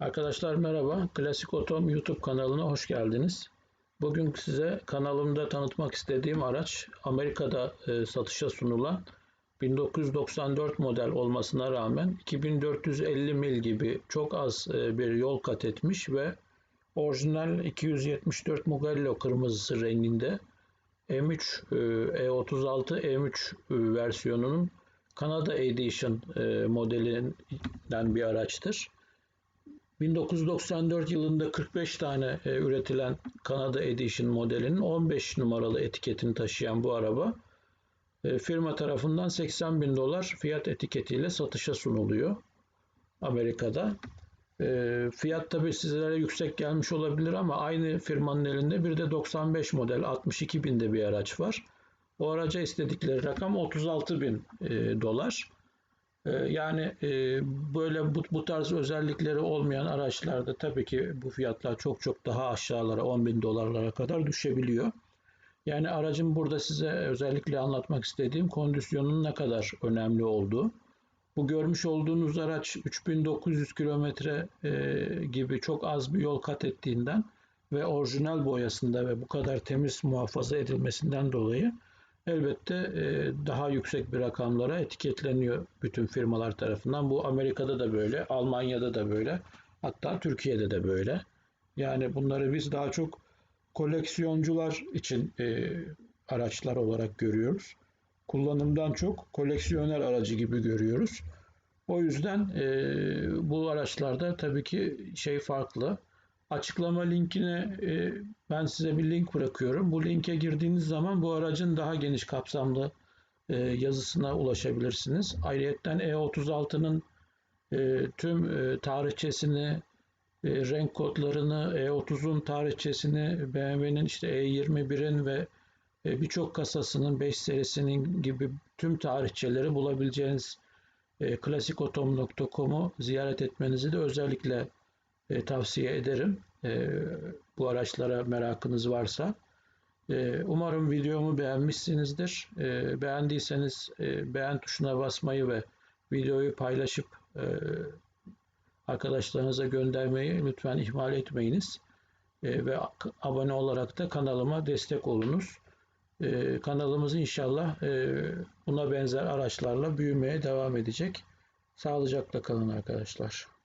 Arkadaşlar merhaba. Klasik Otom YouTube kanalına hoş geldiniz. Bugün size kanalımda tanıtmak istediğim araç Amerika'da e, satışa sunulan 1994 model olmasına rağmen 2450 mil gibi çok az e, bir yol kat etmiş ve orijinal 274 Mugello kırmızısı renginde M3 e, E36 M3 e, versiyonunun Kanada Edition e, modelinden bir araçtır. 1994 yılında 45 tane e, üretilen Kanada Edition modelinin 15 numaralı etiketini taşıyan bu araba e, firma tarafından 80 bin dolar fiyat etiketiyle satışa sunuluyor Amerika'da. E, fiyat tabi sizlere yüksek gelmiş olabilir ama aynı firmanın elinde bir de 95 model 62 binde bir araç var. O araca istedikleri rakam 36 bin e, dolar. Ee, yani e, böyle bu, bu tarz özellikleri olmayan araçlarda tabii ki bu fiyatlar çok çok daha aşağılara 10 bin dolarlara kadar düşebiliyor. Yani aracın burada size özellikle anlatmak istediğim kondisyonun ne kadar önemli olduğu. Bu görmüş olduğunuz araç 3900 kilometre e, gibi çok az bir yol kat ettiğinden ve orijinal boyasında ve bu kadar temiz muhafaza edilmesinden dolayı elbette e, daha yüksek bir rakamlara etiketleniyor bütün firmalar tarafından. Bu Amerika'da da böyle, Almanya'da da böyle, hatta Türkiye'de de böyle. Yani bunları biz daha çok koleksiyoncular için e, araçlar olarak görüyoruz. Kullanımdan çok koleksiyoner aracı gibi görüyoruz. O yüzden e, bu araçlarda tabii ki şey farklı. Açıklama linkine e, ben size bir link bırakıyorum. Bu linke girdiğiniz zaman bu aracın daha geniş kapsamlı e, yazısına ulaşabilirsiniz. Ayrıca E36'nın e, tüm e, tarihçesini, e, renk kodlarını, E30'un tarihçesini, BMW'nin işte E21'in ve e, birçok kasasının 5 serisinin gibi tüm tarihçeleri bulabileceğiniz e, ziyaret etmenizi de özellikle e, tavsiye ederim. E, bu araçlara merakınız varsa. E, umarım videomu beğenmişsinizdir. E, beğendiyseniz e, beğen tuşuna basmayı ve videoyu paylaşıp e, arkadaşlarınıza göndermeyi lütfen ihmal etmeyiniz. E, ve abone olarak da kanalıma destek olunuz. E, kanalımız inşallah e, buna benzer araçlarla büyümeye devam edecek. Sağlıcakla kalın arkadaşlar.